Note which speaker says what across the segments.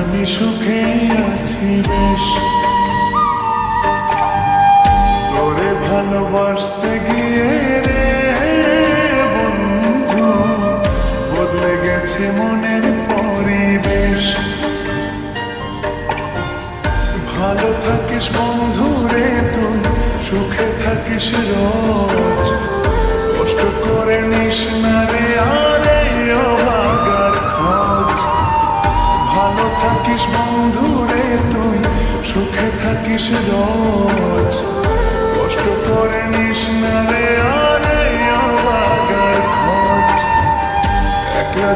Speaker 1: আমি সুখে আছি বেশ। তোরে ভালোবাসতে গিয়ে রে বন্ধু, বদলে গেছে মনের পরিবেশ। ভালো থাকিস বন্ধু রে তুই, সুখে থাকিস রোজ। কষ্ট করে নিস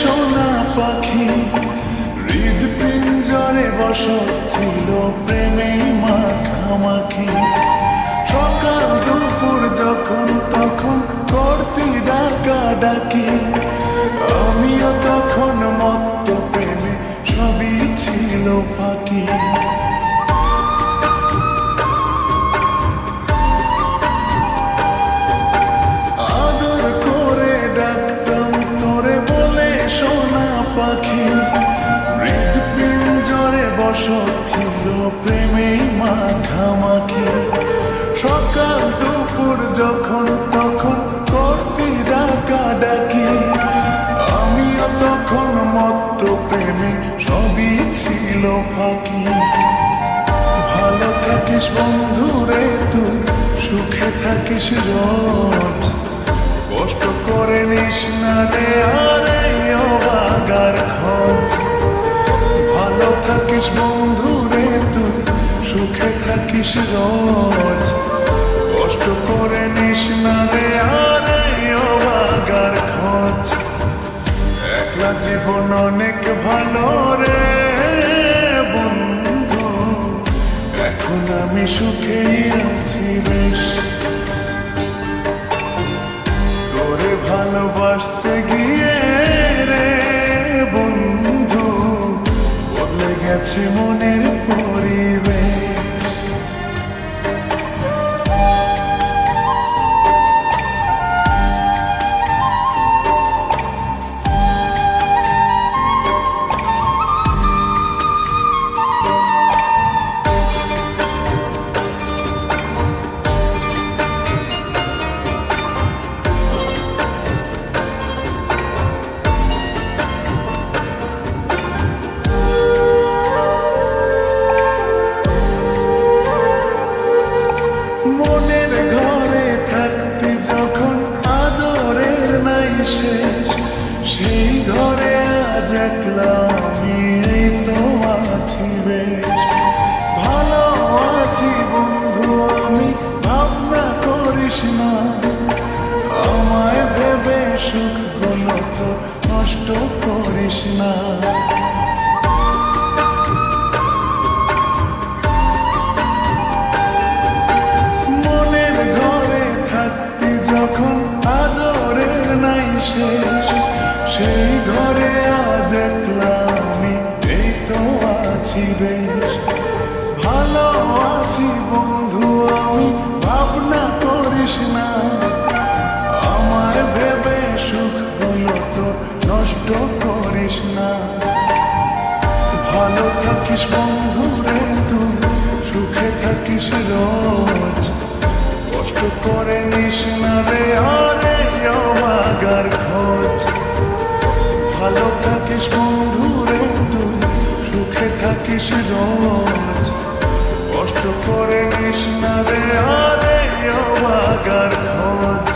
Speaker 1: সোনা পাখি হৃদ পিঞ্জরে বসত ছিল প্রেমে মাখামাখি। সকাল দুপুর যখন তখন করতি ডাকা ডাকি আমিও তখন মত্ত প্রেমে সবই ছিল ফাঁকি। যখন তখন করতি ডাকা ডাকি, আমিও তখন মত্ত প্রেমে সবই ছিল ফাঁকি। ভালো থাকিস বন্ধু রে তুই, সুখে থাকিস রোজ। কষ্ট করে নিস না রে আরে অবাগার খোঁজ। ভালো থাকিস বন্ধু রে তুই, সুখে থাকিস রোজ। করে নিস না রে, আরে খোঁজ। একলা জীবন অনেক ভালো রে বন্ধু। এখন আমি সুখেই আছি বেশ। তোরে ভালোবাসতে গিয়ে রে বন্ধু, বদলে গেছে মনের পরিবেশ সেই ঘরে আজ একলা আমি এই তো ভালো আছি বন্ধু আমি, ভাবনা করিস না। আমায় ভেবে সুখগুলো তো, নষ্ট করিস না। সেই ঘরে আজ একলা আমি, এই তো আছি বেশ। ভালো আছি বন্ধু আমি, ভাবনা করিস না। আমার ভেবে সুখ সুখগুলো তো নষ্ট করিস না। ভালো থাকিস বন্ধু রে তুই, সুখে থাকিস রোজ। কষ্ট করে নিস না রে, আরে অবাগার খোঁজ। ভালো থাকিস বন্ধু রে তুই, সুখে থাকিস কষ্ট করে নিস না রে, আরে অবাগার খোঁজ।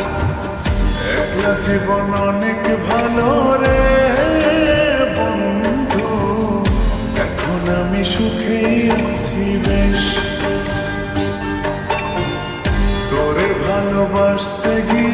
Speaker 1: একলা জীবন অনেক ভালো রে বন্ধু। এখন আমি সুখেই আছি বেশ। তোরে ভালোবাসতে গিয়ে